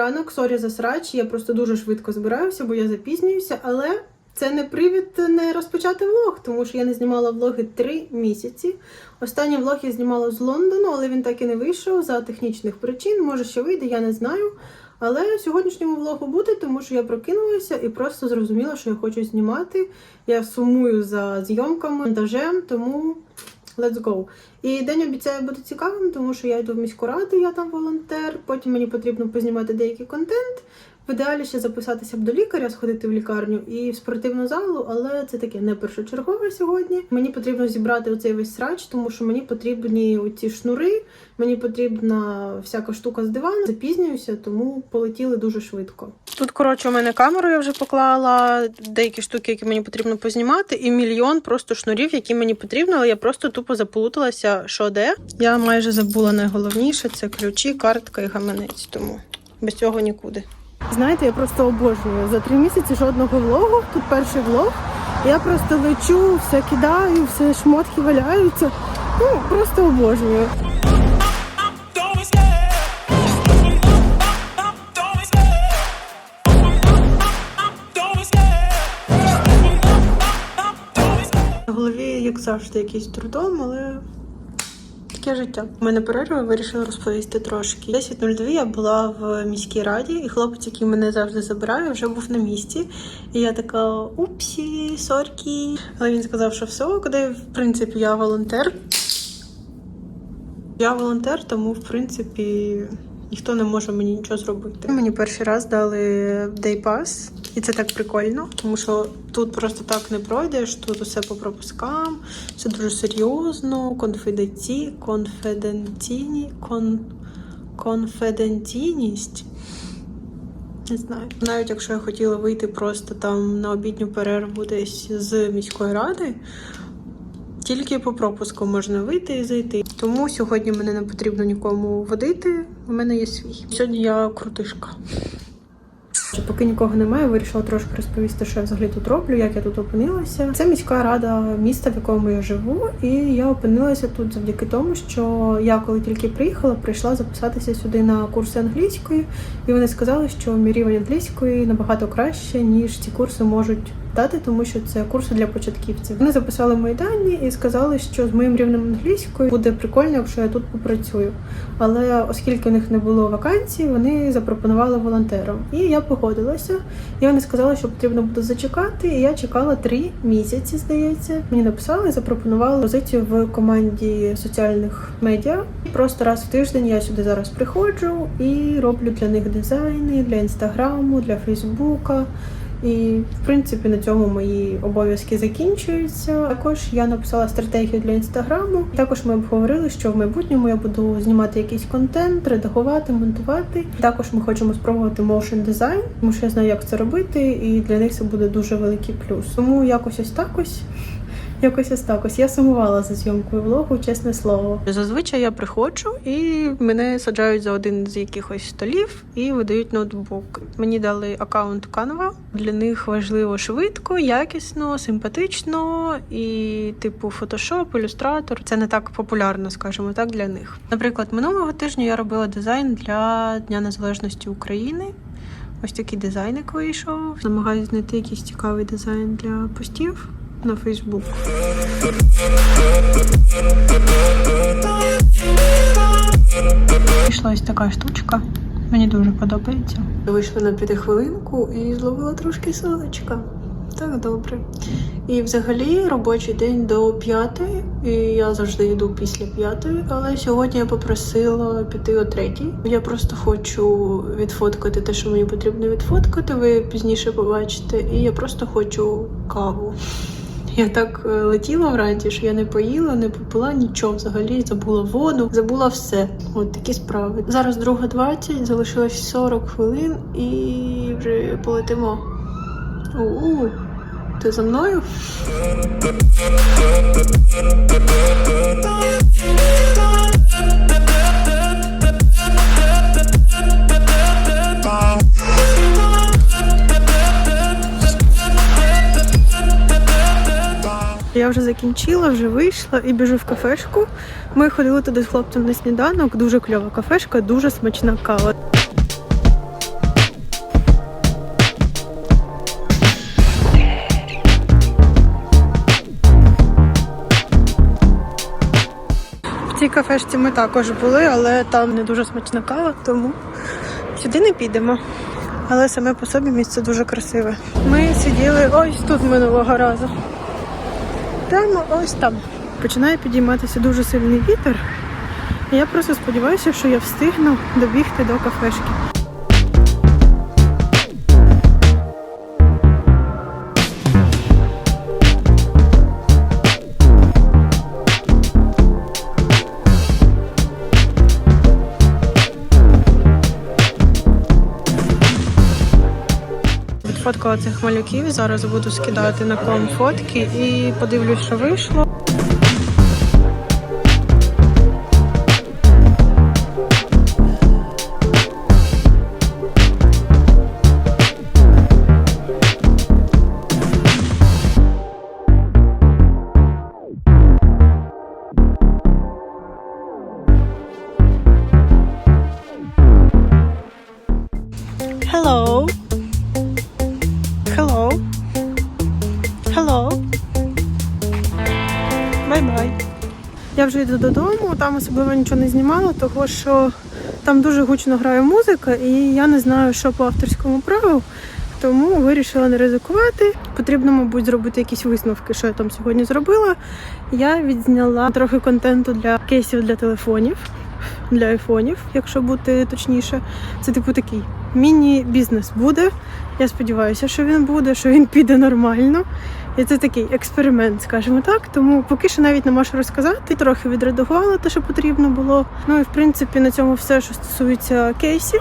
ранок, сорі за срач. Я просто дуже швидко збираюся, бо я запізнююся, але це не привід не розпочати влог, тому що я не знімала влоги три місяці. Останній влог я знімала з Лондону, але він так і не вийшов за технічних причин. Може, ще вийде, я не знаю. Але сьогоднішньому влогу буде, тому що я прокинулася і просто зрозуміла, що я хочу знімати. Я сумую за зйомками, монтажем, тому let's go. І день обіцяє бути цікавим, тому що я йду в міську раду, я там волонтер. Потім мені потрібно познімати деякий контент. В ідеалі ще записатися б до лікаря, сходити в лікарню і в спортивну залу, але це таке не першочергове сьогодні. Мені потрібно зібрати оцей весь срач, тому що мені потрібні оці шнури, мені потрібна всяка штука з дивану. Запізнююся, тому полетіли дуже швидко. Тут, коротше, у мене камеру я вже поклала, деякі штуки, які мені потрібно познімати, і мільйон просто шнурів, які мені потрібно, але я просто тупо заплуталася, що де. Я майже забула найголовніше це ключі, картка і гаманець, тому без цього нікуди. Знаєте, я просто обожнюю. За три місяці жодного влогу. Тут перший влог. Я просто лечу, все кидаю, все шмотки валяються. Ну, просто обожнюю. Завжди, якийсь трудом, але таке життя. У мене перерва вирішила розповісти трошки. 10.02 я була в міській раді, і хлопець, який мене завжди забирає, вже був на місці. І я така упсі, соркі. Але він сказав, що все, куди в принципі я волонтер. Я волонтер, тому в принципі ніхто не може мені нічого зробити. Мені перший раз дали Pass, і це так прикольно, тому що тут просто так не пройдеш, тут усе по пропускам, все дуже серйозно, конфіденці, конфіденційні, кон, конфіденційність. Не знаю. Навіть якщо я хотіла вийти просто там на обідню перерву десь з міської ради, тільки по пропуску можна вийти і зайти. Тому сьогодні мене не потрібно нікому водити. У мене є свій. Сьогодні я крутишка. Поки нікого немає, вирішила трошки розповісти, що я взагалі тут роблю, як я тут опинилася. Це міська рада міста, в якому я живу, і я опинилася тут завдяки тому, що я коли тільки приїхала, прийшла записатися сюди на курси англійської, і вони сказали, що мій рівень англійської набагато краще, ніж ці курси можуть дати, тому що це курси для початківців. Вони записали мої дані і сказали, що з моїм рівнем англійської буде прикольно, якщо я тут попрацюю. Але оскільки у них не було вакансій, вони запропонували волонтерам. І я погодилася. І вони сказали, що потрібно буде зачекати. І я чекала три місяці, здається. Мені написали і запропонували позицію в команді соціальних медіа. Просто раз в тиждень я сюди зараз приходжу і роблю для них дизайни для інстаграму, для Фейсбука. І в принципі на цьому мої обов'язки закінчуються. Також я написала стратегію для інстаграму. Також ми обговорили, що в майбутньому я буду знімати якийсь контент, редагувати, монтувати. Також ми хочемо спробувати motion дизайн, тому що я знаю, як це робити, і для них це буде дуже великий плюс. Тому якось ось так ось. Якось ось так ось. Я сумувала за зйомкою влогу, чесне слово. Зазвичай я приходжу і мене саджають за один з якихось столів і видають ноутбук. Мені дали аккаунт Canva. Для них важливо швидко, якісно, симпатично і, типу, Photoshop, ілюстратор. Це не так популярно, скажімо так, для них. Наприклад, минулого тижня я робила дизайн для Дня Незалежності України. Ось такий дизайник вийшов. Намагаюся знайти якийсь цікавий дизайн для постів на Фейсбук. Вийшла ось така штучка. Мені дуже подобається. Вийшла на п'ятихвилинку і зловила трошки сонечка. Так добре. І взагалі робочий день до п'ятої, і я завжди йду після п'ятої, але сьогодні я попросила піти о третій. Я просто хочу відфоткати те, що мені потрібно відфоткати. Ви пізніше побачите, і я просто хочу каву. Я так е, летіла вранці, що я не поїла, не попила нічого взагалі. Забула воду, забула все. От такі справи. Зараз друга 20, залишилось 40 хвилин і вже полетимо. У-у, ти за мною? я вже закінчила, вже вийшла і біжу в кафешку. Ми ходили туди з хлопцем на сніданок. Дуже кльова кафешка, дуже смачна кава. В цій кафешці ми також були, але там не дуже смачна кава, тому сюди не підемо. Але саме по собі місце дуже красиве. Ми сиділи ось тут минулого разу. Прямо ось там. Починає підійматися дуже сильний вітер. Я просто сподіваюся, що я встигну добігти до кафешки. Відфоткала цих малюків. Зараз буду скидати на ком фотки і подивлюсь, що вийшло. Вже йду додому, там особливо нічого не знімала, того що там дуже гучно грає музика, і я не знаю, що по авторському праву. Тому вирішила не ризикувати. Потрібно, мабуть, зробити якісь висновки, що я там сьогодні зробила. Я відзняла трохи контенту для кейсів для телефонів, для айфонів, якщо бути точніше. Це типу такий міні-бізнес буде. Я сподіваюся, що він буде, що він піде нормально. І це такий експеримент, скажімо так. Тому поки що навіть не можу розказати. Трохи відредагувала те, що потрібно було. Ну і в принципі на цьому все, що стосується кейсів.